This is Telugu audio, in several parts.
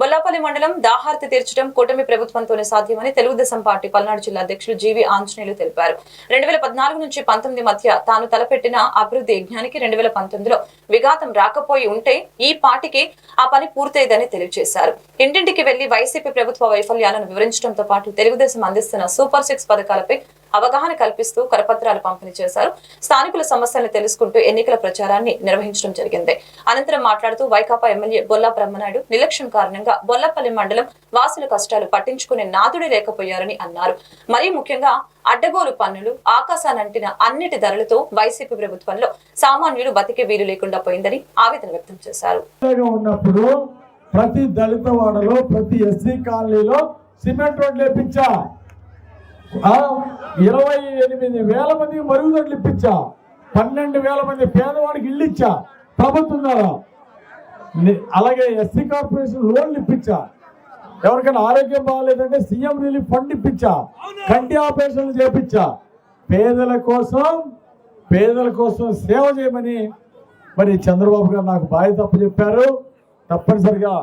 బొల్లాపల్లి మండలం దాహార్తి తీర్చడం కూటమి ప్రభుత్వంతోనే సాధ్యమని తెలుగుదేశం పార్టీ పల్నాడు జిల్లా అధ్యక్షులు జీవి ఆంజనేయులు తెలిపారు. రెండు వేల పద్నాలుగు నుంచి పంతొమ్మిది మధ్య తాను తలపెట్టిన అభివృద్ధి యజ్ఞానికి రెండు వేల పంతొమ్మిదిలో విఘాతం రాకపోయి ఉంటే ఈ పార్టీకి ఆ పని పూర్తయిదని తెలియజేశారు. ఇంటింటికి వెళ్ళి వైసీపీ ప్రభుత్వ వైఫల్యాలను వివరించడంతో పాటు తెలుగుదేశం అందిస్తున్న సూపర్ సిక్స్ పథకాలపై అవగాహన కల్పిస్తూ కరపత్రాలు పంపిణీ చేశారు. స్థానికుల సమస్యలను తెలుసుకుంటూ ఎన్నికల ప్రచారాన్ని నిర్వహించడం జరిగింది. అనంతరం మాట్లాడుతూ వైకాపా ఎమ్మెల్యే బొల్లా బ్రహ్మనాయుడు నిర్లక్ష్యం కారణంగా బొల్లపల్లి మండలం వాసుల కష్టాలు పట్టించుకునే నాదుడే లేకపోయారని అన్నారు. మరీ ముఖ్యంగా అడ్డగోలు పన్నులు ఆకాశానంటిన అన్నిటి ధరలతో వైసీపీ ప్రభుత్వంలో సామాన్యుడు బతికే వీలు లేకుండా పోయిందని ఆవేదన వ్యక్తం చేశారు. ప్రతి దళిత వాడలో ప్రతి ఎస్సీ కాలనీలో సిమెంట్ రోడ్లు వేపించా. ఇరవై ఎనిమిది వేల మందికి మరుగుదొడ్లు ఇప్పించా. పన్నెండు వేల మంది పేదవాడికి ఇల్లు ఇచ్చా. ప్రభుత్వం ద్వారా. అలాగే ఎస్సీ కార్పొరేషన్ లోన్లు ఇప్పించా. ఎవరికైనా ఆరోగ్యం బాగాలేదంటే సీఎం రిలీఫ్ ఫండ్ ఇప్పించా. కంటి ఆపరేషన్లు చేపించా. పేదల కోసం పేదల కోసం సేవ చేయమని మరి చంద్రబాబు గారు నాకు బాధ్యత తప్పు చెప్పారు. తప్పనిసరిగా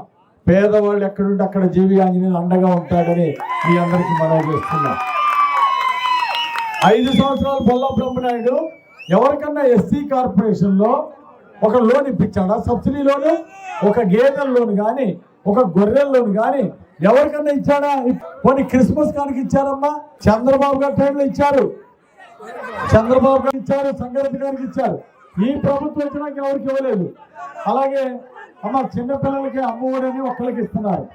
పేదవాళ్ళు ఎక్కడుంటే అక్కడ జీవి ఆంజనేయులు అండగా ఉంటాడని మీ అందరికీ మనం చేస్తున్నాం. ఐదు సంవత్సరాలు బొల్లా బ్రహ్మనాయుడు ఎవరికన్నా ఎస్సీ కార్పొరేషన్లో ఒక లోన్ ఇప్పించాడా? సబ్సిడీ లోను? ఒక గేదెల లోన్ కానీ ఒక గొర్రెల లోన్ కానీ ఎవరికన్నా ఇచ్చాడా? కొన్ని క్రిస్మస్ కానికి ఇచ్చారమ్మా? చంద్రబాబు గారి టైంలో ఇచ్చారు. చంద్రబాబు గారు ఇచ్చారు సంగారెడ్డి గారికి ఇచ్చారు. ఈ ప్రభుత్వం వచ్చినాక ఎవరికి ఇవ్వలేదు. అలాగే అమ్మ చిన్నపిల్లలకి అమ్మఒడని ఒక్కరికి ఇస్తున్నారు.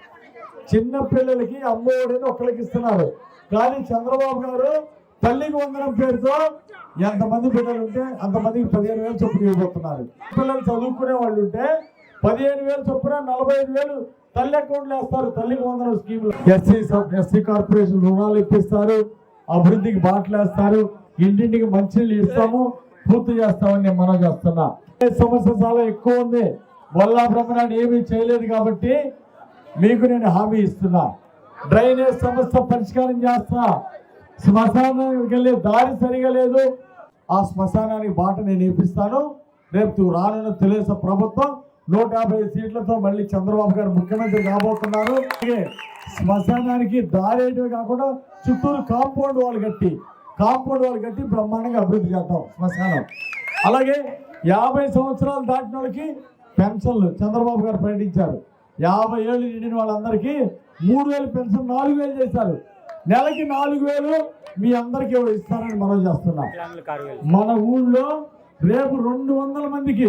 చిన్న పిల్లలకి అమ్మఒడని ఒక్కరికి ఇస్తున్నారు. కానీ చంద్రబాబు గారు తల్లికి వందనం పేరుతో ఎంతమంది పిల్లలు ఉంటే అంతమందికి పదిహేను వేలు చొప్పున ఇవ్వబోతున్నారు పిల్లలు చదువుకునే వాళ్ళు ఉంటే పదిహేను వేలు చొప్పున నలభై ఐదు వేలు తల్లి అకౌంట్లు వేస్తారు. తల్లికి వందనం స్కీమ్లు ఎస్సీ ఎస్సీ కార్పొరేషన్ రుణాలు ఇప్పిస్తారు. అభివృద్ధికి బాటలు వేస్తారు. ఇంటింటికి మంచినీళ్ళు ఇస్తాము. పూర్తి చేస్తామని నేను మనం చేస్తున్నా. సమస్య చాలా ఎక్కువ ఉంది. వల్లా బ్రహ్మనాయుడు ఏమీ చేయలేదు కాబట్టి మీకు నేను హామీ ఇస్తున్నా. డ్రైనేజ్ సమస్య పరిష్కారం చేస్తా శ్మశానానికి వెళ్ళే దారి సరిగా లేదు. ఆ శ్మశానానికి బాట నేను నేర్పిస్తాను రేపు రానున్న తెలుగుదేశం ప్రభుత్వం నూట యాభై సీట్లతో మళ్ళీ చంద్రబాబు గారు ముఖ్యమంత్రి కాబోతున్నారు. శ్మశానానికి దారేయడమే కాకుండా చుట్టూరు కాంపౌండ్ వాళ్ళు కట్టి కాంపౌండ్ వాళ్ళు కట్టి బ్రహ్మాండంగా అభివృద్ధి చేద్దాం శ్మశానం. అలాగే యాభై సంవత్సరాలు దాటిన వాళ్ళకి పెన్షన్లు చంద్రబాబు గారు ప్రకటించారు. యాభై ఏళ్ళు నిండిన వాళ్ళందరికీ మూడు వేలు పెన్షన్ నాలుగు వేలు చేశారు. నెలకి నాలుగు వేలు మీ అందరికీ ఇస్తారని మనం చేస్తున్నాం. మన ఊళ్ళో రేపు రెండు వందల మందికి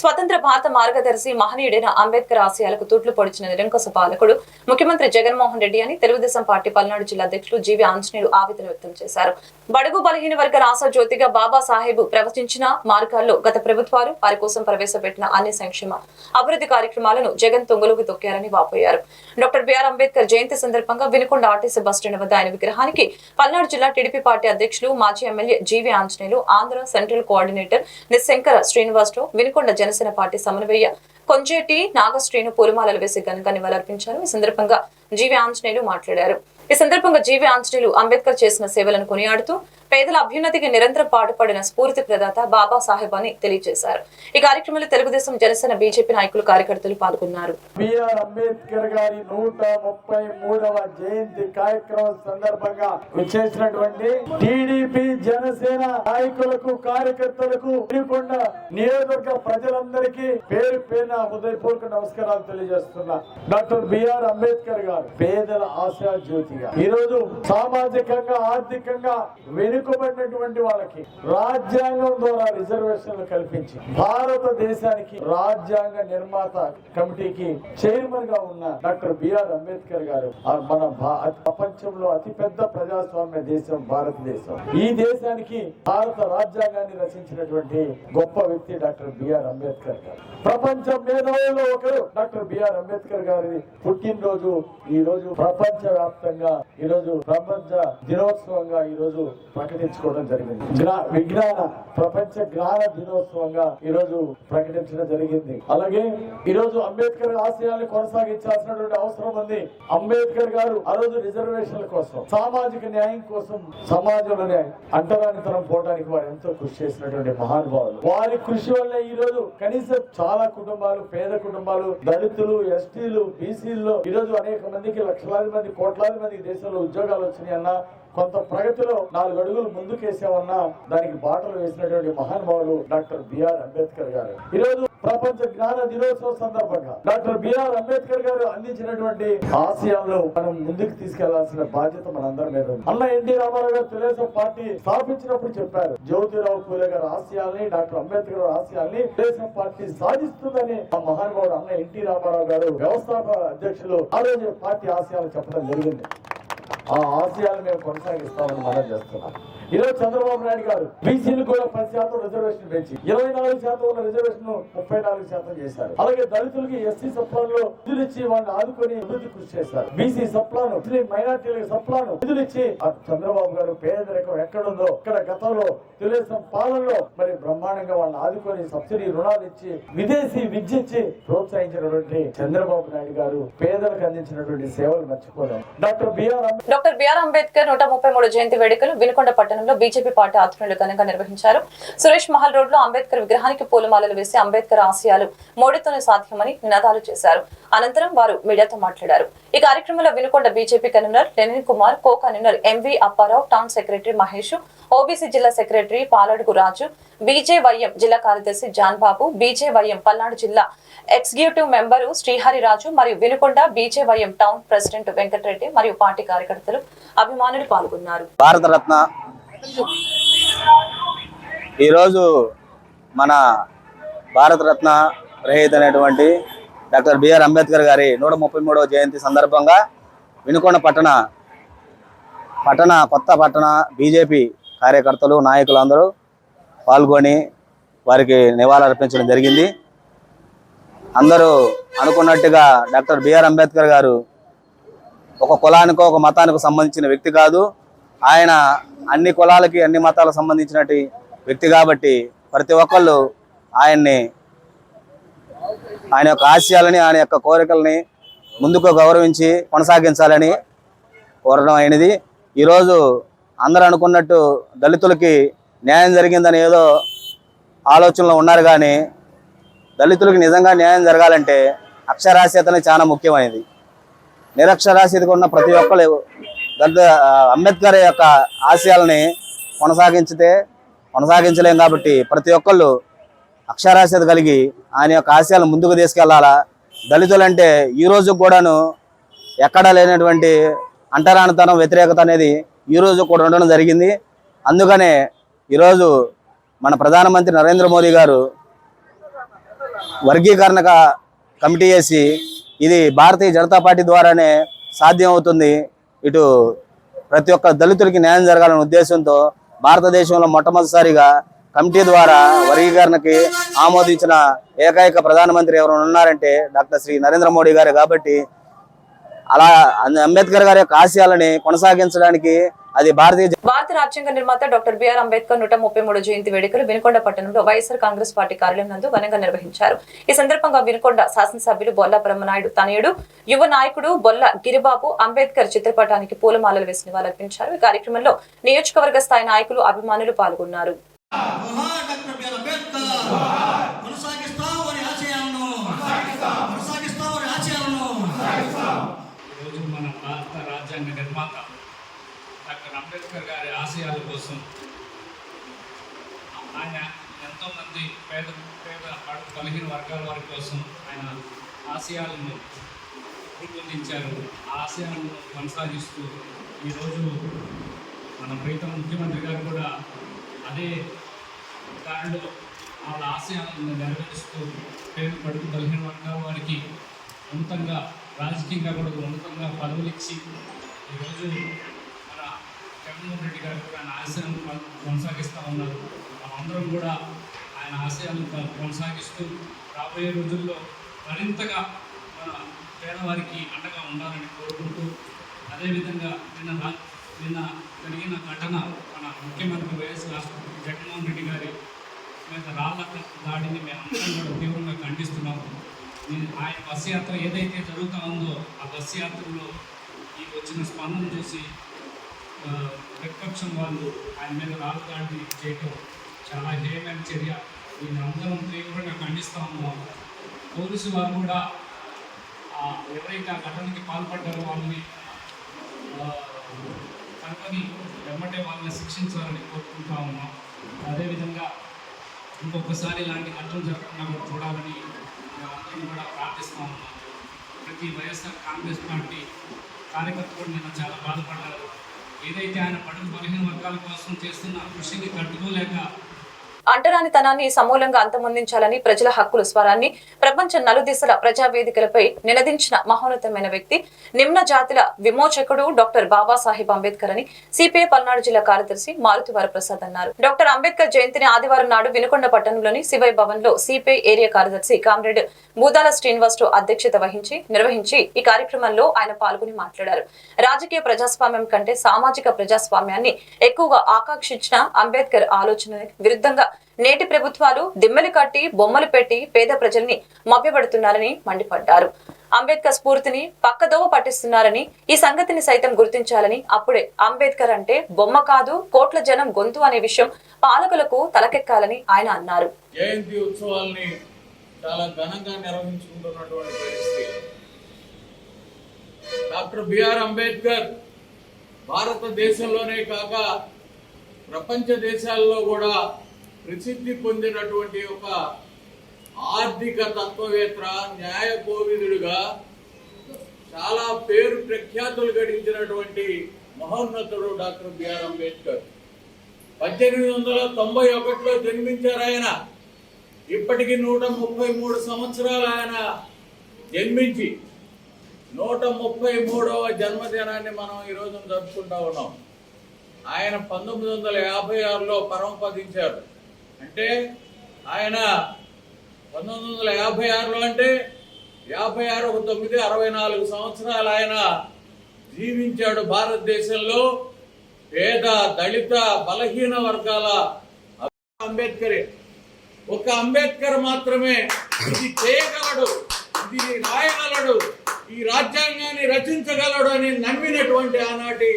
స్వతంత్ర భారత మార్గదర్శి మహనీయుడైన అంబేద్కర్ ఆశయాలకు తూట్లు పొడిచిన నిరంకుశ పాలకుడు ముఖ్యమంత్రి జగన్మోహన్ రెడ్డి అని తెలుగుదేశం పార్టీ పల్నాడు జిల్లా అధ్యక్షులు జీవి ఆంజనేయులు ఆవేదన వ్యక్తం చేశారు. బడుగు బలహీన వర్గ రాసా జ్యోతిగా బాబా సాహెబ్ ప్రవచించిన మార్గాల్లో గత ప్రభుత్వాలు వారి కోసం ప్రవేశపెట్టిన అన్ని సంక్షేమ అభివృద్ధి కార్యక్రమాలను జగన్ తొంగలోకి తొక్కారని వాపోయారు. డాక్టర్ బిఆర్ అంబేద్కర్ జయంతి సందర్భంగా వినుకొండ ఆర్టీసీ బస్టాండ్ వద్ద ఆయన విగ్రహానికి పల్నాడు జిల్లా టీడీపీ పార్టీ అధ్యక్షులు మాజీ MLA G V Anjaneyulu Andhra central coordinator Nishankara Srinivasarao Vinukonda Janasena party సమన్వయ కొంచేటి నాగశ్రీను పూలమాలలు వేసి ఘనంగా నివాళులర్పించారు. ఈ సందర్భంగా జీవి ఆంజనేయులు మాట్లాడారు. ఈ సందర్భంగా జీవి ఆంజనేయులు అంబేద్కర్ చేసిన సేవలను కొనియాడుతూ పేదల అభ్యున్నతికి నిరంతరం పాటుపడిన స్ఫూర్తి ప్రదాత బాబా సాహెబ్ అని తెలియజేశారు. ఈ కార్యక్రమంలో తెలుగుదేశం జనసేన బీజేపీ నాయకులు కార్యకర్తలు పాల్గొన్నారు. బిఆర్ అంబేద్కర్ గారి నూట ముప్పై మూడవ జయంతి కార్యక్రమం సందర్భంగా విచ్చేసినటువంటి టీడీపీ జనసేన నాయకులకు కార్యకర్తలకు వినుకొండ నియోజకవర్గ ప్రజలందరికీ పేరు పేరున హృదయపూర్వక నమస్కారాలు తెలియజేస్తున్నా. డాక్టర్ బిఆర్ అంబేద్కర్ గారు పేదల ఆశా జ్యోతిగా. ఈరోజు సామాజికంగా ఆర్థికంగా వెనుక వెనుకబడినటువంటి వాళ్ళకి రాజ్యాంగం ద్వారా రిజర్వేషన్లు కల్పించి భారతదేశానికి రాజ్యాంగ నిర్మాత కమిటీకి చైర్మన్గా ఉన్న డాక్టర్ బిఆర్ అంబేద్కర్ గారు మన ప్రపంచంలో అతిపెద్ద ప్రజాస్వామ్య దేశం భారతదేశం. ఈ దేశానికి భారత రాజ్యాంగాన్ని రచించినటువంటి గొప్ప వ్యక్తి డాక్టర్ బిఆర్ అంబేద్కర్ గారు. ప్రపంచ మేధావుల్లో ఒకరు డాక్టర్ బిఆర్ అంబేద్కర్ గారి పుట్టినరోజు ఈ రోజు ప్రపంచ వ్యాప్తంగా ఈ రోజు ప్రపంచ దినోత్సవంగా ఈ రోజు ప్రకటి ప్రకటించుకోవడం జరిగింది. విజ్ఞాన ప్రపంచ జ్ఞాన దినోత్సవంగా ఈ రోజు ప్రకటించడం జరిగింది. అలాగే ఈ రోజు అంబేద్కర్ ఆశయాన్ని కొనసాగించాల్సినటువంటి అవసరం ఉంది. అంబేద్కర్ గారు ఆ రోజు రిజర్వేషన్ల కోసం సామాజిక న్యాయం కోసం సమాజంలోనే అంటరానితనం పోవడానికి వారు ఎంతో కృషి చేసినటువంటి మహానుభావులు. వారి కృషి వల్ల ఈ రోజు కనీసం చాలా కుటుంబాలు పేద కుటుంబాలు దళితులు ఎస్టీలు బీసీల్లో ఈ రోజు అనేక మందికి లక్షలాది మంది కోట్లాది మంది దేశంలో ఉద్యోగాలు వచ్చినాయి అన్న కొంత ప్రగతిలో నాలుగు అడుగులు ముందుకేసామన్నా. దానికి బాటలు వేసినటువంటి మహానుభావులు డాక్టర్ బిఆర్ అంబేద్కర్ గారు. ఈ రోజు ప్రపంచ జ్ఞాన దినోత్సవం సందర్భంగా డాక్టర్ బిఆర్ అంబేద్కర్ గారు అందించినటువంటి ఆశయాలను మనం ముందుకు తీసుకెళ్ళాల్సిన బాధ్యత మనందరి మీద ఉంది. అన్న ఎన్టీ రామారావు గారు తెలుగుదేశం పార్టీ స్థాపించినప్పుడు చెప్పారు జ్యోతిరావు పూలే గారి ఆశయాల్ని డాక్టర్ అంబేద్కర్ గారి ఆశయాల్ని తెలుగుదేశం పార్టీ సాధిస్తుందని ఆ మహానుభావుడు అన్న ఎన్టీ రామారావు గారు వ్యవస్థాపక అధ్యక్షులు ఆ రోజు పార్టీ ఆశయాలు చెప్పడం జరిగింది. ఆ ఆశయాలు మేము కొనసాగిస్తామని మనం చేస్తున్నాం. ఈరోజు చంద్రబాబు నాయుడు గారు బీసీలు కూడా పది శాతం రిజర్వేషన్ పెంచి ఇరవై నాలుగు శాతం ఉన్న రిజర్వేషన్ ముప్పై నాలుగు శాతం చేశారు. అలాగే దళితులకి ఎస్సీ సప్లాన్లో నిధులు ఇచ్చి వాళ్ళని ఆదుకొని అభివృద్ధి కృషి చేశారు. బీసీ సప్లాను ముస్లిం మైనార్టీలకు సప్లాను నిధులు ఇచ్చి చంద్రబాబు గారు పేదరికం ఎక్కడుందో ఇక్కడ గతంలో తెలుగుదేశం పాలనలో మరి బ్రహ్మాండంగా వాళ్ళని ఆదుకొని సబ్సిడీ రుణాలు ఇచ్చి విదేశీ విద్య ఇచ్చి ప్రోత్సహించినటువంటి చంద్రబాబు నాయుడు గారు పేదలకు అందించినటువంటి సేవలు మర్చిపోలేం. Doctor B R doctor B R Ambedkar నూట ముప్పై మూడు జయంతి వేడుకలు వినుకొండ పట్టణంలో బీజేపీ పార్టీ ఆధ్వర్యంలో ఘనంగా నిర్వహించారు. సురేష్ మహల్ రోడ్లో అంబేద్కర్ విగ్రహానికి పూలమాలలు వేసి అంబేద్కర్ ఆశయాలు మోడీతోనే సాధ్యమని నినాదాలు చేశారు. అనంతరం వారు మీడియాతో మాట్లాడారు. ఈ కార్యక్రమంలో Vinukonda BJP convener Lenin Kumar co convener M V Apparao town secretary Mahesh OBC జిల్లా సెక్రటరీ పాలడుగు రాజు బీజేవైఎం జిల్లా కార్యదర్శి జాన్ బాబు బీజేవైఎం పల్నాడు జిల్లా ఎగ్జిక్యూటివ్ మెంబరు శ్రీహరిరాజు మరియు Vinukonda BJYM town president Venkatareddy మరియు పార్టీ కార్యకర్తలు అభిమానులు పాల్గొన్నారు. భారతరత్న ఈరోజు మన భారతరత్న రహిత అనేటువంటి డాక్టర్ బిఆర్ అంబేద్కర్ గారి నూట ముప్పై మూడవ జయంతి సందర్భంగా వినుకొండ పట్టణ పట్టణ కొత్త పట్టణ బీజేపీ కార్యకర్తలు నాయకులు అందరూ పాల్గొని వారికి నివాళులర్పించడం జరిగింది. అందరూ అనుకున్నట్టుగా డాక్టర్ బిఆర్ అంబేద్కర్ గారు ఒక కులానికో ఒక మతానికి సంబంధించిన వ్యక్తి కాదు. ఆయన అన్ని కులాలకి అన్ని మతాలకు సంబంధించినటి వ్యక్తి కాబట్టి ప్రతి ఒక్కళ్ళు ఆయన్ని ఆయన యొక్క ఆశయాలని ఆయన యొక్క కోరికల్ని ముందుకు గౌరవించి కొనసాగించాలని కోరడం అయినది. ఈరోజు అందరూ అనుకున్నట్టు దళితులకి న్యాయం జరిగిందని ఏదో ఆలోచనలో ఉన్నారు కానీ దళితులకు నిజంగా న్యాయం జరగాలంటే అక్షరాస్యతనే చాలా ముఖ్యమైనది. నిరక్షరాస్యతగా ఉన్న ప్రతి ఒక్కరు దళిత అంబేద్కర్ యొక్క ఆశయాలని కొనసాగించితే కొనసాగించలేం కాబట్టి ప్రతి ఒక్కళ్ళు అక్షరాస్యత కలిగి ఆయన యొక్క ఆశయాలను ముందుకు తీసుకెళ్ళాలా? దళితులంటే ఈ రోజు కూడాను ఎక్కడా లేనటువంటి అంటరానితనం వ్యతిరేకత అనేది ఈ రోజు కూడా ఉండడం జరిగింది. అందుకనే ఈరోజు మన ప్రధానమంత్రి నరేంద్ర మోదీ గారు వర్గీకరణ కమిటీ వేసి ఇది భారతీయ జనతా పార్టీ ద్వారానే సాధ్యం అవుతుంది. ఇటు ప్రతి ఒక్క దళితులకి న్యాయం జరగాలనే ఉద్దేశంతో భారతదేశంలో మొట్టమొదటిసారిగా కమిటీ ద్వారా వర్గీకరణకి ఆమోదించిన ఏకైక ప్రధానమంత్రి ఎవరైనా ఉన్నారంటే డాక్టర్ శ్రీ నరేంద్ర మోడీ గారు కాబట్టి అలా అంబేద్కర్ గారి యొక్క ఆశయాలని కొనసాగించడానికి అది భారతీయ భారత రాజ్యాంగ నిర్మాత డాక్టర్ బిఆర్ అంబేద్కర్ నూట ముప్పై మూడు జయంతి వేడుకలు వినుకొండ పట్టణంలో వైఎస్ఆర్ కాంగ్రెస్ పార్టీ కార్యాలయం నందు ఘనంగా నిర్వహించారు. ఈ సందర్భంగా వినుకొండ శాసనసభ్యులు బొల్ల బ్రహ్మనాయుడు తనయుడు యువ నాయకుడు బొల్ల గిరిబాబు అంబేద్కర్ చిత్రపటానికి పూలమాలలు వేసి నివాళులర్పించారు ఈ కార్యక్రమంలో నియోజకవర్గ స్థాయి నాయకులు అభిమానులు పాల్గొన్నారు. ఈరోజు మన భారత రాజ్యాంగ నిర్మాత డాక్టర్ అంబేద్కర్ గారి ఆశయాల కోసం ఆయన ఎంతోమంది పేద పేద పడు బలహీన వర్గాల వారి కోసం ఆయన ఆశయాలను రూపొందించారు. ఆ ఆశయాలను కొనసాగిస్తూ ఈరోజు మన ప్రీతం ముఖ్యమంత్రి గారు కూడా అదే దారిలో వాళ్ళ ఆశయాలను నెరవేరుస్తూ పేద పడుకు బలహీన వర్గాల వారికి ఉన్నతంగా రాజకీయంగా కూడా ఉన్నతంగా పదవులు ఇచ్చి ఈరోజు మన జగన్మోహన్ రెడ్డి గారు కూడా ఆయన ఆశయాలను కొనసాగిస్తూ ఉన్నారు. మనందరం కూడా ఆయన ఆశయాలను కొనసాగిస్తూ రాబోయే రోజుల్లో మరింతగా మన పేదవారికి అండగా ఉండాలని కోరుకుంటూ అదేవిధంగా నిన్న రా- నిన్న జరిగిన ఘటన మన ముఖ్యమంత్రి వైఎస్ జగన్మోహన్ రెడ్డి గారి మీద రాళ్ళ దాడిని మేమందరం కూడా తీవ్రంగా ఖండిస్తున్నాము. ఆయన బస్సు యాత్ర ఏదైతే జరుగుతూ ఉందో ఆ బస్సు యాత్రలో ఈ వచ్చిన స్పందన చూసి ప్రతిపక్షం వాళ్ళు ఆయన మీద రాళ్ళ దాడి చేయటం చాలా హేయమైన చర్య. దీన్ని అందరం తీవ్రంగా ఖండిస్తూ ఉన్నాం. పోలీసు వారు కూడా ఎవరైతే ఆ ఘటనకి పాల్పడ్డారో వాళ్ళని కనుకొని వెంబటే వాళ్ళని శిక్షించాలని కోరుకుంటా ఉన్నాం. అదేవిధంగా ఇంకొకసారి ఇలాంటి ఘటనలు జరగకుండా కూడా చూడాలని చేస్తూ. ప్రార్థిస్తూ ప్రతి వైఎస్ఆర్ కాంగ్రెస్ పార్టీ కార్యకర్తలు కూడా నిన్న చాలా బాధపడ్డారు. ఏదైతే ఆయన పడిన బలహీన వర్గాల కోసం చేస్తున్న కృషిని తట్టుకోలేక అంటరానితనాన్ని సమూలంగా అంతమొందించాలని ప్రజల హక్కుల స్వరాన్ని ప్రపంచ నలుదిశల ప్రజావేదికలపై నిలదించిన మహోన్నతమైన వ్యక్తి నిమ్న జాతుల విమోచకుడు డాక్టర్ బాబాసాహెబ్ అంబేద్కర్ అని సిపిఐ పల్నాడు జిల్లా కార్యదర్శి మారుతి వరప్రసాద్ అన్నారు. డాక్టర్ అంబేద్కర్ జయంతిని ఆదివారం నాడు వినుకొండ పట్టణంలోని శివై భవన్లో సిపిఐ ఏరియా కార్యదర్శి కామ్రేడ్ బూదాల శ్రీనివాసరావు అధ్యక్షత వహించి నిర్వహించి ఈ కార్యక్రమంలో ఆయన పాల్గొని మాట్లాడారు. రాజకీయ ప్రజాస్వామ్యం కంటే సామాజిక ప్రజాస్వామ్యాన్ని ఎక్కువగా ఆకాంక్షించిన అంబేద్కర్ ఆలోచన విరుద్ధంగా నేటి ప్రభుత్వాలు దిమ్మెలు కట్టి బొమ్మలు పెట్టి పేద ప్రజల్ని మభ్యపడుతున్నారని మండిపడ్డారు. అంబేద్కర్ స్ఫూర్తిని పక్కదోవ పట్టిస్తున్నారని ఈ సంగతిని సైతం గుర్తించాలని అప్పుడే అంబేద్కర్ అంటే బొమ్మ కాదు కోట్ల జనం గొంతు అనే విషయం పాలకులకు తలకెక్కాలని ఆయన అన్నారు. జయంతి ఉత్సవాల్ని చాలా ఘనంగా నిర్వహించుకుంటున్నటువంటి పరిస్థితి. డాక్టర్ బిఆర్ అంబేద్కర్ భారతదేశంలోనే కాక ప్రపంచ దేశాల్లో కూడా ప్రసిద్ధి పొందినటువంటి ఒక ఆర్థిక తత్వవేత్త న్యాయ కోవిదుడుగా చాలా పేరు ప్రఖ్యాతులు గడించినటువంటి మహోన్నతుడు డాక్టర్ బిఆర్ అంబేద్కర్. పద్దెనిమిది వందల తొంభై ఒకటిలో జన్మించారు ఆయన. ఇప్పటికి నూట ముప్పై మూడు సంవత్సరాలు ఆయన జన్మించి నూట ముప్పై మూడవ జన్మదినాన్ని మనం ఈరోజు జరుపుకుంటా ఉన్నాం. ఆయన పంతొమ్మిది వందల యాభై ఆరులో పరమపదించారు. అంటే ఆయన పంతొమ్మిది వందల యాభై ఆరులో అంటే యాభై ఆరు ఒక తొమ్మిది అరవై నాలుగు సంవత్సరాలు ఆయన జీవించాడు భారతదేశంలో పేద దళిత బలహీన వర్గాల అంబేద్కరే. ఒక అంబేద్కర్ మాత్రమే ఇది చేయగలడు ఇది రాయగలడు ఈ రాజ్యాంగాన్ని రచించగలడు అని నమ్మినటువంటి ఆనాటి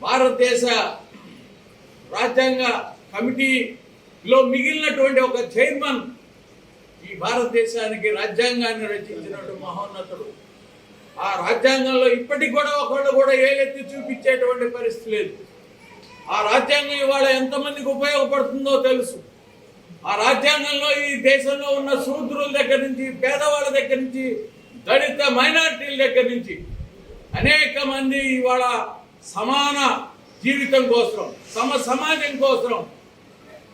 భారతదేశ రాజ్యాంగ కమిటీ లో మిగిలినటువంటి ఒక చైర్మన్ ఈ భారతదేశానికి రాజ్యాంగాన్ని రచించినటువంటి మహోన్నతుడు. ఆ రాజ్యాంగంలో ఇప్పటికి కూడా ఒకళ్ళు కూడా ఏలెత్తి చూపించేటువంటి పరిస్థితి లేదు. ఆ రాజ్యాంగం ఇవాళ ఎంతమందికి ఉపయోగపడుతుందో తెలుసు. ఆ రాజ్యాంగంలో ఈ దేశంలో ఉన్న శూద్రుల దగ్గర నుంచి పేదవాళ్ళ దగ్గర నుంచి దళిత మైనారిటీల దగ్గర నుంచి అనేక మంది ఇవాళ సమాన జీవితం కోసం సమ సమాజం కోసం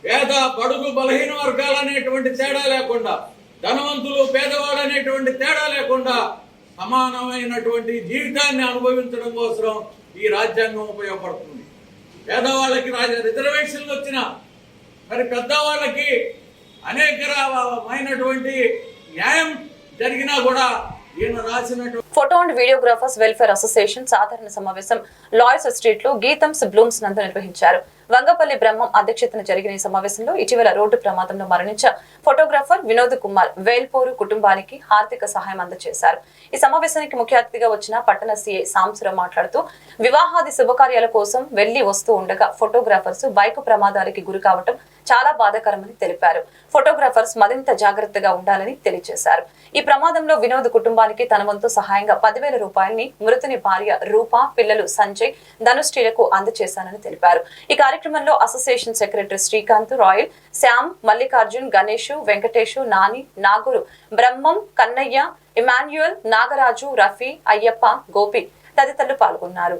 పేద బడుగు బలహీన వర్గాలు అనేటువంటి తేడా లేకుండా ధనవంతులు పేదవాడు అనేటువంటి తేడా లేకుండా సమానమైనటువంటి జీవితాన్ని అనుభవించడం కోసం ఈ రాజ్యాంగం ఉపయోగపడుతుంది. పేదవాళ్ళకి రాజ రిజర్వేషన్లు వచ్చిన మరి పెద్దవాళ్ళకి అనేక రకమైనటువంటి న్యాయం జరిగినా కూడా photo and videographers welfare association సాధారణ సమావేశం లాయర్స్ స్ట్రీట్లో గీతంస్ బ్లూమ్స్ నందు నిర్వహించారు. వంగపల్లి బ్రహ్మం అధ్యక్షతన జరిగిన ఈ సమావేశంలో ఇటీవల రోడ్డు ప్రమాదంలో మరణించిన ఫోటోగ్రాఫర్ వినోద్ కుమార్ వేల్పోరు కుటుంబానికి ఆర్థిక సహాయం అందజేశారు. ఈ సమావేశానికి ముఖ్య అతిథిగా వచ్చిన పట్టణ సీఐ సాంబశివరావు మాట్లాడుతూ వివాహాది శుభకార్యాల కోసం వెళ్ళి వస్తూ ఉండగా ఫోటోగ్రాఫర్స్ బైక్ ప్రమాదాలకి గురి కావటం చాలా బాధాకరమని తెలిపారు. ఫోటోగ్రాఫర్స్ మరింత జాగ్రత్తగా ఉండాలని తెలియజేశారు. ఈ ప్రమాదంలో వినోద్ కుటుంబానికి తన వంతు సహాయంగా పదివేల రూపాయల్ని మృతుని భార్య రూప పిల్లలు సంజయ్ ధనుష్ఠీలకు అందజేశానని తెలిపారు. ఈ కార్యక్రమంలో association secretary Srikanth Royal Shyam Mallikarjun Ganesh Venkatesh Nani Naguru Brahmam Kannaiah Emmanuel Nagaraju Rafi Ayyappa Gopi తదితరులు పాల్గొన్నారు.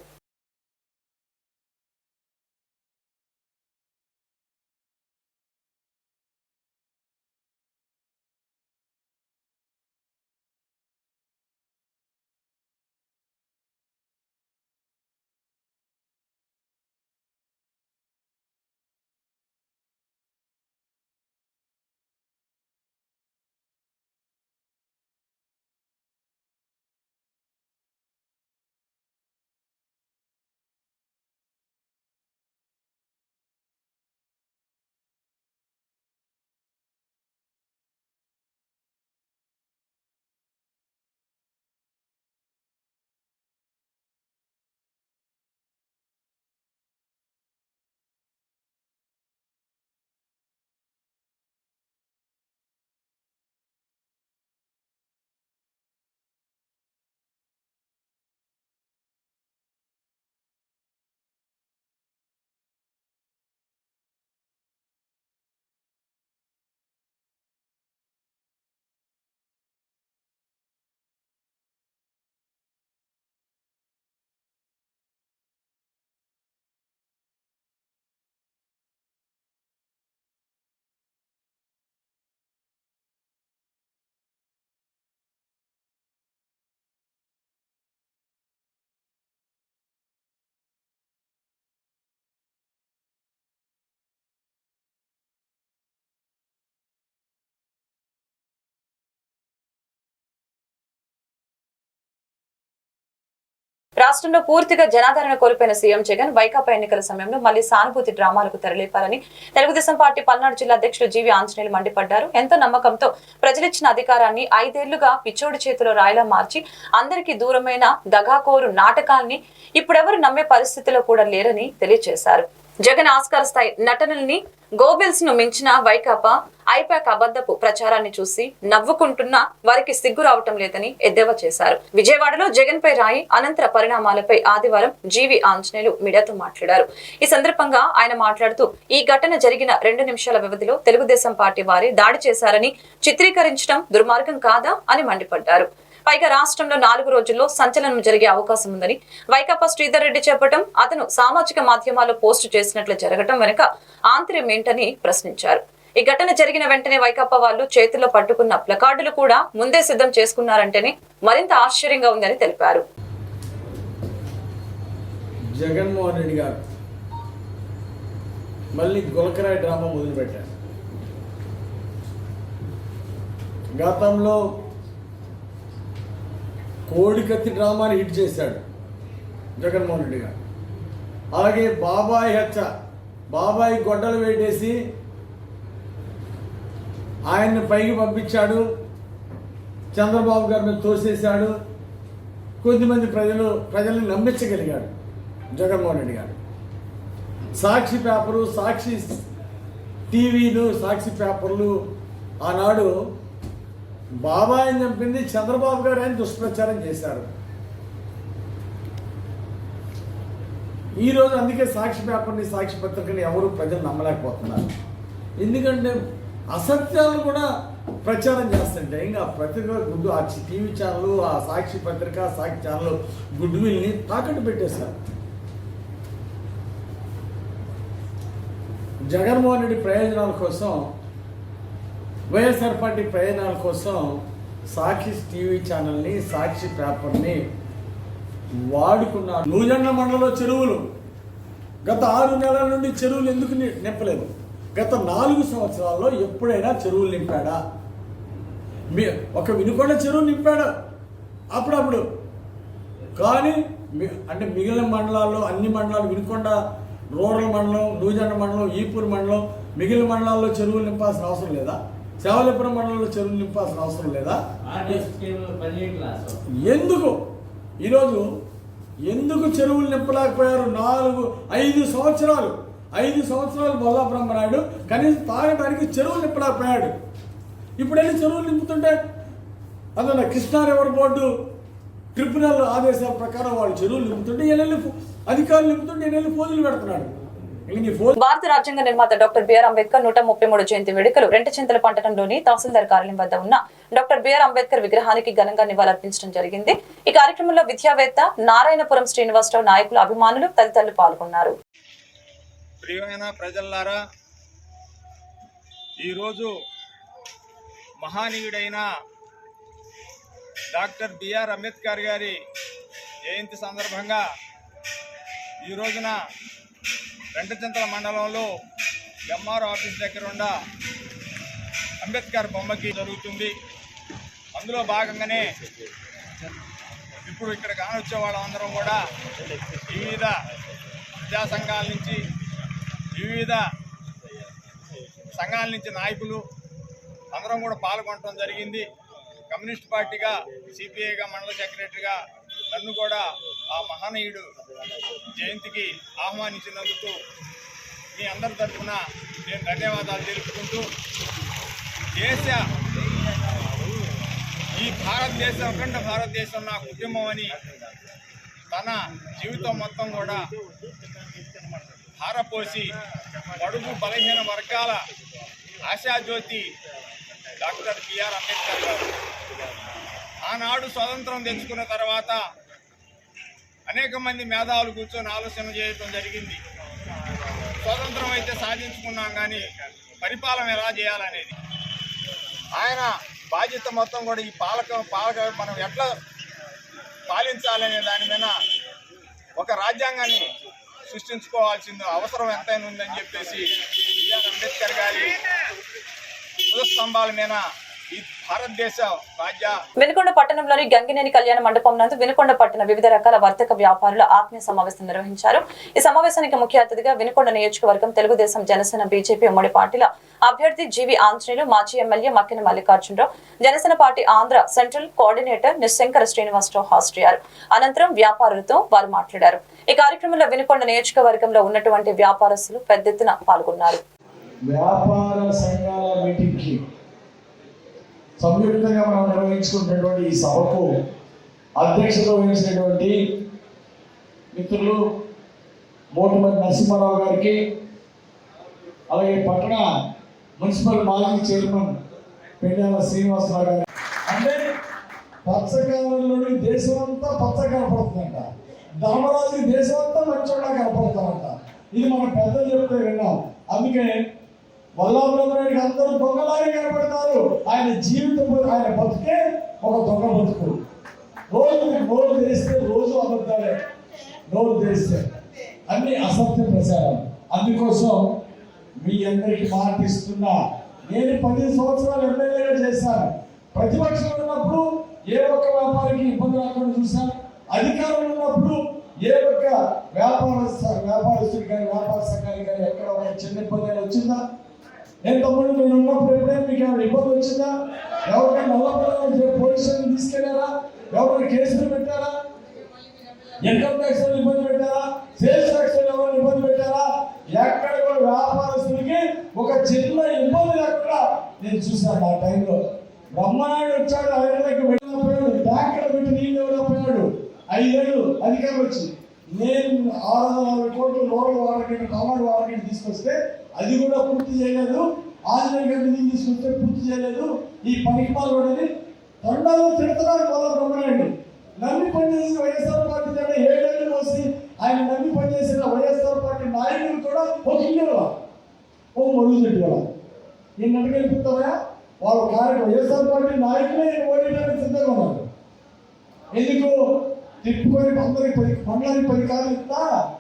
రాష్ట్రంలో పూర్తిగా జనాదరణ కోల్పోయిన సీఎం జగన్ వైకాపా ఎన్నికల సమయంలో మళ్ళీ సానుభూతి డ్రామాలకు తెరలేపారని తెలుగుదేశం పార్టీ పల్నాడు జిల్లా అధ్యక్షులు జీవి ఆంజనేయులు మండిపడ్డారు. ఎంతో నమ్మకంతో ప్రజలిచ్చిన అధికారాన్ని ఐదేళ్ళుగా పిచ్చోడి చేతిలో రాయిలా మార్చి అందరికీ దూరమైన దగాకోరు నాటకాల్ని ఇప్పుడెవరు నమ్మే పరిస్థితిలో కూడా లేరని తెలియజేశారు. జగన్ ఆస్కార స్థాయి నటనల్ని గోబెల్స్ను మించిన వైకాపా ఐపాక్ అబద్ధపు ప్రచారాన్ని చూసి నవ్వుకుంటున్న వారికి సిగ్గు రావటం లేదని ఎద్దేవా చేశారు. విజయవాడలో జగన్ పై రాయి అనంతర పరిణామాలపై ఆదివారం జీవి ఆంజనేయులు మీడియాతో మాట్లాడారు. ఈ సందర్భంగా ఆయన మాట్లాడుతూ ఈ ఘటన జరిగిన రెండు నిమిషాల వ్యవధిలో తెలుగుదేశం పార్టీ వారి దాడి చేశారని చిత్రీకరించడం దుర్మార్గం కాదా అని మండిపడ్డారు. పైగా రాష్ట్రంలో నాలుగు రోజుల్లో సంచలనం జరిగే అవకాశం ఉందని వైకాపా శ్రీధర్ రెడ్డి చెప్పడం అతను సామాజిక మాధ్యమాల్లో పోస్టు చేసినట్లు జరగటం వెనుక ఆంతర్యం ఏంటని ప్రశ్నించారు. ఈ ఘటన జరిగిన వెంటనే వైకాపా వాళ్ళు చేతిలో పట్టుకున్న ప్లకార్డులు కూడా ముందే సిద్ధం చేసుకున్నారంటేనే మరింత ఆశ్చర్యంగా ఉందని తెలిపారు. జగన్మోహన్ రెడ్డి గారు మళ్ళీ గులకరాయ డ్రామా మొదలుపెట్టారు. గతంలో కోడికత్తి డ్రామాని హిట్ చేశాడు జగన్మోహన్ రెడ్డి గారు. అలాగే బాబాయ్ హత్య బాబాయ్ గొడ్డలు వేటేసి ఆయన్ని పైకి పంపించాడు చంద్రబాబు గారిని తోసేశాడు కొద్దిమంది ప్రజలు ప్రజల్ని నమ్మించగలిగాడు జగన్మోహన్ రెడ్డి గారు. సాక్షి పేపరు సాక్షి టీవీలు సాక్షి పేపర్లు ఆనాడు బాబాయిని చంపింది చంద్రబాబు గారు అని దుష్ప్రచారం చేశారు ఈరోజు అందుకే సాక్షి పేపర్ని సాక్షి పత్రికని ఎవరు ప్రజలు నమ్మలేకపోతున్నారు. ఎందుకంటే అసత్యాలను కూడా ప్రచారం చేస్తుంటే ఇంకా పత్రిక గుడ్డు ఆ టీవీ ఛానల్ ఆ సాక్షి పత్రిక సాక్షి ఛానల్ గుడ్ విల్ని తాకట్టు పెట్టేశారు. జగన్మోహన్ రెడ్డి ప్రయోజనాల కోసం వైఎస్ఆర్ పార్టీ ప్రయోజనాల కోసం సాక్షి టీవీ ఛానల్ని సాక్షి పేపర్ని వాడుకున్నారు. నూజెండ మండలంలో చెరువులు. గత ఆరు నెలల నుండి చెరువులు ఎందుకు నింపలేదు? గత నాలుగు సంవత్సరాల్లో ఎప్పుడైనా చెరువులు నింపాడా? మీ ఒక వినుకొండ చెరువు నింపాడు అప్పుడప్పుడు. కానీ అంటే మిగిలిన మండలాల్లో అన్ని మండలాలు వినుకొండ రూరల్ మండలం నూజెండ మండలం ఈపూర్ మండలం మిగిలిన మండలాల్లో చెరువులు నింపాల్సిన అవసరం లేదా? సేవలపురం మండలంలో చెరువులు నింపాల్సిన అవసరం లేదా? ఎందుకు? ఈరోజు ఎందుకు చెరువులు నింపలేకపోయారు? నాలుగు ఐదు సంవత్సరాలు. ఐదు సంవత్సరాలు బొల్లా బ్రహ్మనాయుడు కనీసం తాగడానికి చెరువులు నింపలేకపోయాడు. ఇప్పుడు వెళ్ళి చెరువులు నింపుతుంటే అదన కృష్ణా రివర్ బోర్డు ట్రిబ్యునల్ ఆదేశాల ప్రకారం వాళ్ళు చెరువులు నింపుతుంటే ఈయన వెళ్ళి అధికారులు నింపుతుంటే ఈయన వెళ్ళి పెడుతున్నాడు. భారత రాజ్యాంగ నిర్మాత డాక్టర్ బిఆర్ అంబేద్కర్ నూట ముప్పై మూడు జయంతి వేడుకలు రెంటచింతల పట్టణంలోని తహసీల్దార్ కార్యాలయం వద్ద ఉన్న డాక్టర్ బిఆర్ అంబేద్కర్ విగ్రహానికి ఘనంగా నివాళులర్పించడం జరిగింది. ఈ కార్యక్రమంలో విద్యావేత్త నారాయణపురం శ్రీనివాసరావు నాయకులు అభిమానులు తదితరులు పాల్గొన్నారు. ప్రియమైన ప్రజల్లారా ఈరోజు మహానీయుడైన డాక్టర్ బిఆర్ అంబేద్కర్ గారి జయంతి సందర్భంగా ఈ రోజున రెంటచింతల మండలంలో ఎంఆర్ ఆఫీస్ దగ్గర ఉన్న అంబేద్కర్ బొమ్మకి జరుగుతుంది. అందులో భాగంగానే ఇప్పుడు ఇక్కడ కానొచ్చే వాళ్ళందరం కూడా వివిధ విద్యా సంఘాల నుంచి వివిధ సంఘాల నుంచి నాయకులు అందరం కూడా పాల్గొనడం జరిగింది. కమ్యూనిస్ట్ పార్టీగా సిపిఐగా మండల సెక్రటరీగా నన్ను కూడా ఆ మహానీయుడు జయంతికి ఆహ్వానించినందుకు మీ అందరి తరఫున నేను ధన్యవాదాలు తెలుపుకుంటూ దేశ ఈ భారతదేశం అఖండ భారతదేశం నా కుటుంబం అని తన జీవితం మొత్తం కూడా హారపోసి పడుగు బలహీన వర్గాల ఆశాజ్యోతి డాక్టర్ బిఆర్ అంబేద్కర్ గారు. ఆనాడు స్వాతంత్రం తెచ్చుకున్న తర్వాత అనేక మంది మేధావులు కూర్చొని ఆలోచన చేయడం జరిగింది. స్వతంత్రం అయితే సాధించుకున్నాం కానీ పరిపాలన ఎలా చేయాలనేది. ఆయన బాధ్యత మొత్తం కూడా ఈ పాలక పాలక మనం ఎట్లా పాలించాలనే దాని మీద ఒక రాజ్యాంగాన్ని సృష్టించుకోవాల్సిన అవసరం ఎంతైనా ఉందని చెప్పేసి బిఆర్ అంబేద్కర్ గారి స్తంభాల మీద వినుకొండ పట్టణంలోని గంగినేని కళ్యాణ మండపం నందు వినుకొండ పట్టణ వివిధ రకాల వర్తక వ్యాపారుల ఆత్మీయ సమావేశం నిర్వహించారు. ఈ సమావేశానికి ముఖ్య అతిథిగా వినుకొండ నియోజకవర్గం తెలుగుదేశం జనసేన బీజేపీ ఉమ్మడి పార్టీల అభ్యర్థి జీవి ఆంజనేయులు మాజీ MLA Makkina Mallikarjunarao Janasena party Andhra central coordinator Nishankara Srinivasarao హాజరయ్యారు. అనంతరం వ్యాపారులతో వారు మాట్లాడారు. ఈ కార్యక్రమంలో వినుకొండ నియోజకవర్గంలో ఉన్నటువంటి వ్యాపారస్తులు పెద్ద ఎత్తున పాల్గొన్నారు. వ్యాపార సంఘాల మీటింగ్కి సంయుక్తంగా మనం నిర్వహించుకున్నటువంటి ఈ సభకు అధ్యక్షత వహించినటువంటి మిత్రులు మోటుమతి నరసింహారావు గారికి అలాగే పట్టణ మున్సిపల్ మాజీ చైర్మన్ పెండాల శ్రీనివాసరావు గారు అంటే పచ్చకాలంలోని దేశం అంతా పచ్చ కనపడుతుందంట. ధర్మరాజు దేశం అంతా మంచోళ్ళ కనపడతారంట ఇది మన పెద్దలు చెప్తే విన్నాం. అందుకే వల్లభరామరెడ్డికి అందరూ దొంగలాగే కనపడతారు. ఆయన జీవితం ఆయన బతుకే ఒక దొంగ బతుకు. రోజు నోరు తెరిస్తే రోజు అబద్ధాలే. నోరు తెరిస్తే. అన్ని అసత్య ప్రచారం. అందుకోసం మీ అందరికి మాటిస్తున్నా నేను పది సంవత్సరాలు ఎమ్మెల్యేగా చేశాను. ప్రతిపక్షం ఉన్నప్పుడు ఏ ఒక్క వ్యాపారికి ఇబ్బంది రాకుండా చూశాను. అధికారం ఉన్నప్పుడు ఏ ఒక్క వ్యాపారస్థ వ్యాపారస్తుడికి కానీ వ్యాపార సంఘానికి కానీ ఎక్కడ ఒక చిన్న ఇబ్బంది అయినా వచ్చిందా? నేను తమ్ముడు నేను ఉన్నప్పుడు ఎప్పుడైనా మీకు ఏమైనా ఇబ్బంది వచ్చిందా? ఎవరికైనా నల్లపడ పోలీస్ స్టేషన్ తీసుకెళ్ళారా? ఎవరైనా కేసులు పెట్టారా? ఇన్కమ్ ట్యాక్స్ ఇబ్బంది పెట్టారా? సేల్స్ ట్యాక్స్ ఎవరిని ఎవరైనా ఇబ్బంది పెట్టారా? ఎక్కడ కూడా వ్యాపారస్తులకి ఒక చిన్న ఇబ్బంది లేకుండా నేను చూశాను ఆ టైంలో. బ్రహ్మనాయుడు వచ్చాడు ఐదేళ్ళకి వెళ్ళిపోయాడు ట్యాంకర్ పెట్టి నీళ్ళు ఎవరైపోయాడు ఐదేళ్ళు అధికారం వచ్చి. నేను ఆరు వందల కోట్లు రూరల్ వాడకండి కమాండ్ వాడకండి తీసుకొస్తే అది కూడా పూర్తి చేయలేదు. ఆంజనేయ గారి నిధులు పూర్తి చేయలేదు. ఈ పనికి పాల్గొనేది తొండలో తిడుతున్నారు పోల బ్రహ్మనాయుడు. నమ్మి పనిచేసిన వైఎస్ఆర్ పార్టీ తన ఏడేళ్ళు మోసి ఆయన నమ్మి పనిచేసిన వైఎస్ఆర్ పార్టీ నాయకులు కూడా ఒక ఇల్లు ఓ మొదలు వాళ్ళ నేను అడిగెళ్ళిపోతావా వాళ్ళ కార్యక్రమం వైఎస్ఆర్ పార్టీ నాయకులే ఓడిపోయిన సిద్ధంగా ఉన్నారు. ఎందుకు? తిప్పుకొని అందరికి పది పండ్లని పది కార్లు ఇస్తా.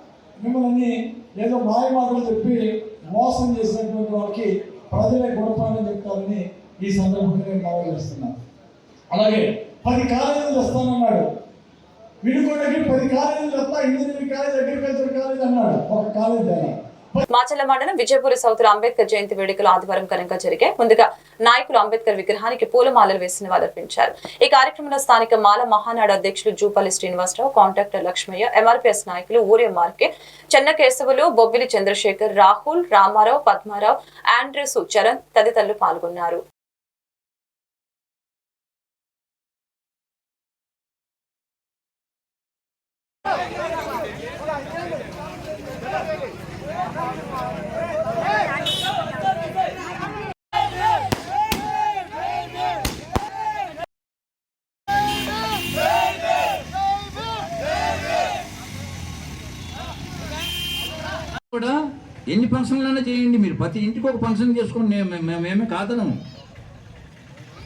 మిమ్మల్ని ఏదో మాయ మాటలు చెప్పి మోసం చేసినటువంటి వాళ్ళకి ప్రజలే గొడపాన్ని చెప్తారని ఈ సందర్భంగా నేను మనవి చేస్తున్నాను. అలాగే పది కాలేజీలు వస్తానన్నాడు వినుకొండకి పది కాలేజీలు వస్తా ఇంజనీరింగ్ కాలేజ్ అగ్రికల్చర్ కాలేజ్ అన్నాడు. ఒక కాలేజ్ అయినా మాచల్ల మండలం విజయపూరి సౌత్ అంబేద్కర్ జయంతి వేడుకలు ఆదివారం ఘనంగా జరిగాయి. ముందుగా నాయకులు అంబేద్కర్ విగ్రహానికి పూలమాలలు వేసి నివాళులర్పించారు ఈ కార్యక్రమంలో స్థానిక మాల మహానాడు అధ్యక్షులు జూపల్లి శ్రీనివాసరావు కాంట్రాక్టర్ లక్ష్మయ్య ఎంఆర్పీఎస్ నాయకులు ఊరే మార్కే చెన్న కేశవులు బొబ్బిలి చంద్రశేఖర్ రాహుల్ రామారావు పద్మారావు ఆండ్రూసు చరణ్ తదితరులు పాల్గొన్నారు. ఫంక్షన్లైనా చేయండి మీరు. ప్రతి ఇంటికి ఒక ఫంక్షన్ చేసుకోండి. మేము- మేమే కాదను.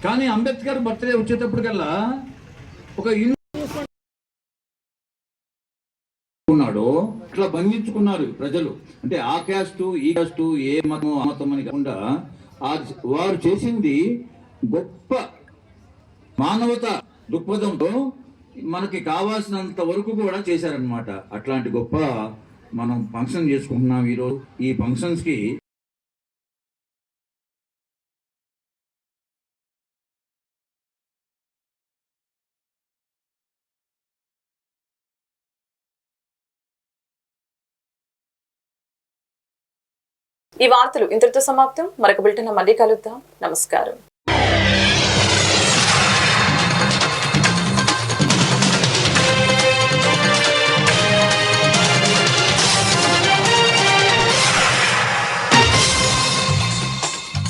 కానీ అంబేద్కర్ బర్త్డే వచ్చేటప్పటికల్లా ఒక ఇల్లు ఉన్నాడు ఇట్లా బంధించుకున్నారు ప్రజలు. అంటే ఆ క్యాస్టు ఈ క్యాస్టు ఏ మతం ఆ మతం అని కాకుండా ఆ- వారు చేసింది గొప్ప మానవత దృక్పథంతో మనకి కావాల్సినంత వరకు కూడా చేశారనమాట అట్లాంటి గొప్ప మనం ఫంక్షన్ చేసుకుంటున్నాం ఈరోజు. ఈ ఫంక్షన్స్కి ఈ వార్తలు ఇంతటితో సమాప్తం. మరొక బిల్టన్ మళ్ళీ కలుద్దాం. నమస్కారం.